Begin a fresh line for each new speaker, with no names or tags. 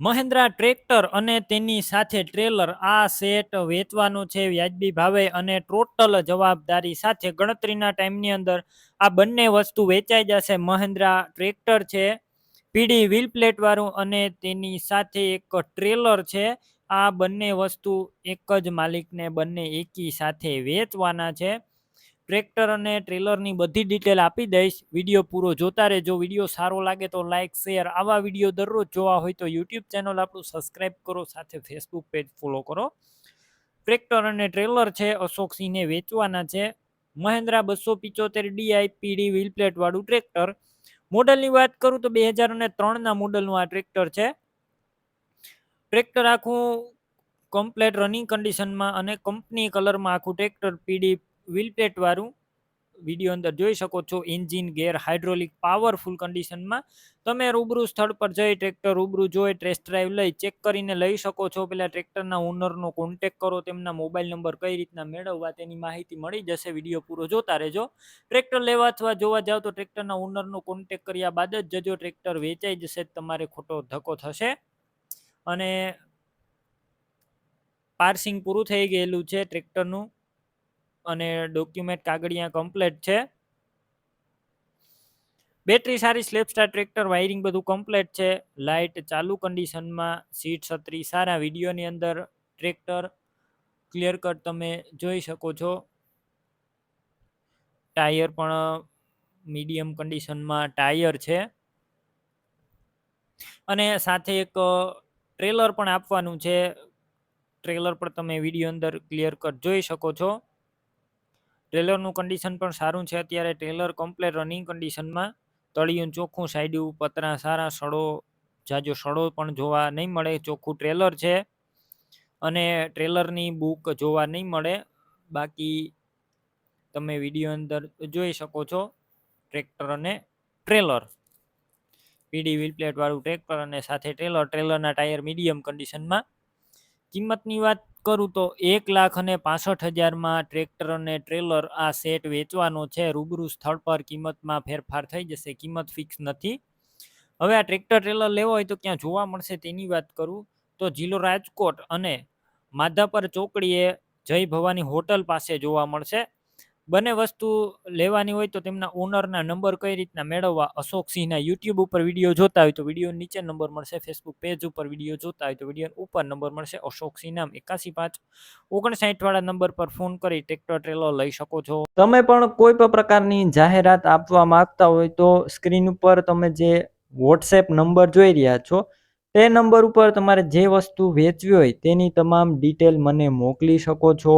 Mahendra tractor અને તેની સાથે ટ્રેલર આ સેટ વેચવાનું છે વ્યાજબી ભાવે અને ટોટલ જવાબદારી સાથે ગણતરીના ટાઈમની અંદર આ બંને વસ્તુ વેચાઈ જશે. મહેન્દ્રા ટ્રેક્ટર છે, પીડી વ્હીલ પ્લેટવાળું અને તેની સાથે એક ટ્રેલર છે. આ બંને વસ્તુ એક જ માલિકને બંને એકી સાથે વેચવાના છે. ટ્રેક્ટર અને ટ્રેલરની બધી ડિટેલ આપી દઈશ. વીડિયો પૂરો જોતા રહેજો. વીડિયો સારો લાગે તો લાઇક શેર આવા વીડિયો દરરોજ જોવા હોય તો યુટ્યુબ ચેનલ આપણું સબસ્ક્રાઈબ કરો, સાથે ફેસબુક પેજ ફોલો કરો. ટ્રેક્ટર અને ટ્રેલર છે, અશોક સિંહને વેચવાના છે. મહેન્દ્રા બસો પિચોતેર D I P D wheel tractor. મોડલની વાત કરું તો બે હજાર અને ત્રણના મોડલનું આ ટ્રેક્ટર છે. ટ્રેક્ટર આખું કમ્પ્લેટ રનિંગ કન્ડિશનમાં અને કંપની કલરમાં આખું ટ્રેક્ટર પીડી વ્હીલ વાળું વીડિયો અંદર જોઈ શકો છો. એન્જિન ગેર હાઇડ્રોલિક પાવરફુલ કન્ડિશનમાં તમે રૂબરૂ સ્થળ પર જઈ ટ્રેક્ટર રૂબરૂ જોઈ ટેસ્ટ ડ્રાઈવ લઈ ચેક કરીને લઈ શકો છો. પેલા ટ્રેક્ટરના ઓનરનો કોન્ટેક કરો, તેમના મોબાઈલ નંબર કઈ રીતના મેળવવા તેની માહિતી મળી જશે. વીડિયો પૂરો જોતા રહેજો. ટ્રેક્ટર લેવા અથવા જોવા જાવ તો ટ્રેક્ટરના ઓનરનો કોન્ટેક કર્યા બાદ જ જજો. ટ્રેક્ટર વેચાઈ જશે, તમારે ખોટો ધક્કો થશે. અને પાર્સિંગ પૂરું થઈ ગયેલું છે ટ્રેક્ટરનું અને ડોક્યુમેન્ટ કાગળિયા કમ્પ્લેટ છે. બેટરી સારી સ્લેપસ્ટાર ટ્રેક્ટર વાયરિંગ બધું કમ્પ્લેટ છે. લાઇટ ચાલુ કન્ડિશનમાં સીટ છત્રી સારા વિડીયોની અંદર ટ્રેક્ટર ક્લિયર કટ તમે જોઈ શકો છો. ટાયર પણ મીડિયમ કન્ડિશનમાં ટાયર છે. અને સાથે એક ટ્રેલર પણ આપવાનું છે. ટ્રેલર પર તમે વીડિયો અંદર ક્લિયર કટ જોઈ શકો છો. ટ્રેલરનું કન્ડિશન પણ સારું છે. અત્યારે ટ્રેલર કમ્પ્લેટ રનિંગ કન્ડિશનમાં તળિયું ચોખ્ખું સાઈડ્યું પતરા સારા, સડો, જાજો સડો પણ જોવા નહીં મળે. ચોખ્ખું ટ્રેલર છે અને ટ્રેલરની બુક જોવા નહીં મળે. બાકી તમે વીડિયો અંદર જોઈ શકો છો ટ્રેક્ટર અને ટ્રેલર પીડી વ્હીલ પ્લેટવાળું ટ્રેક્ટર અને સાથે ટ્રેલર ટ્રેલરના ટાયર મીડિયમ કન્ડિશનમાં કિંમતની વાત કરું તો એક લાખ અને પાસઠ હજારમાં ટ્રેક્ટર અને ટ્રેલર આ સેટ વેચવાનો છે. રૂબરૂ સ્થળ પર કિંમતમાં ફેરફાર થઈ જશે. કિંમત ફિક્સ નથી. હવે આ ટ્રેક્ટર ટ્રેલર લેવો હોય તો ક્યાં જોવા મળશે તેની વાત કરું તો જિલ્લો રાજકોટ અને માધાપર ચોકડીએ જય ભવાની હોટલ પાસે જોવા મળશે. બંને વસ્તુ લેવાની હોય તો તેમના ઓનરના નંબર કઈ રીતના મેળવવા? અશોક સિંહના યુટ્યુબ ઉપર વીડિયો જોતા હોય તો વીડિયો નીચે નંબર મળશે. ફેસબુક પેજ ઉપર વીડિયો જોતા હોય તો વીડિયો ઉપર નંબર મળશે. અશોક સિંહ નામ એકાસી પાંચ ઓગણસાઠ વાળા નંબર પર ફોન કરી ટ્રેક્ટર ટ્રેલર લઈ શકો છો. તમે પણ કોઈ પણ પ્રકારની જાહેરાત આપવા માંગતા હોય તો સ્ક્રીન ઉપર તમે જે વોટ્સએપ નંબર જોઈ રહ્યા છો, તે નંબર ઉપર તમારે જે વસ્તુ વેચવી હોય તેની તમામ ડિટેલ મને મોકલી શકો છો.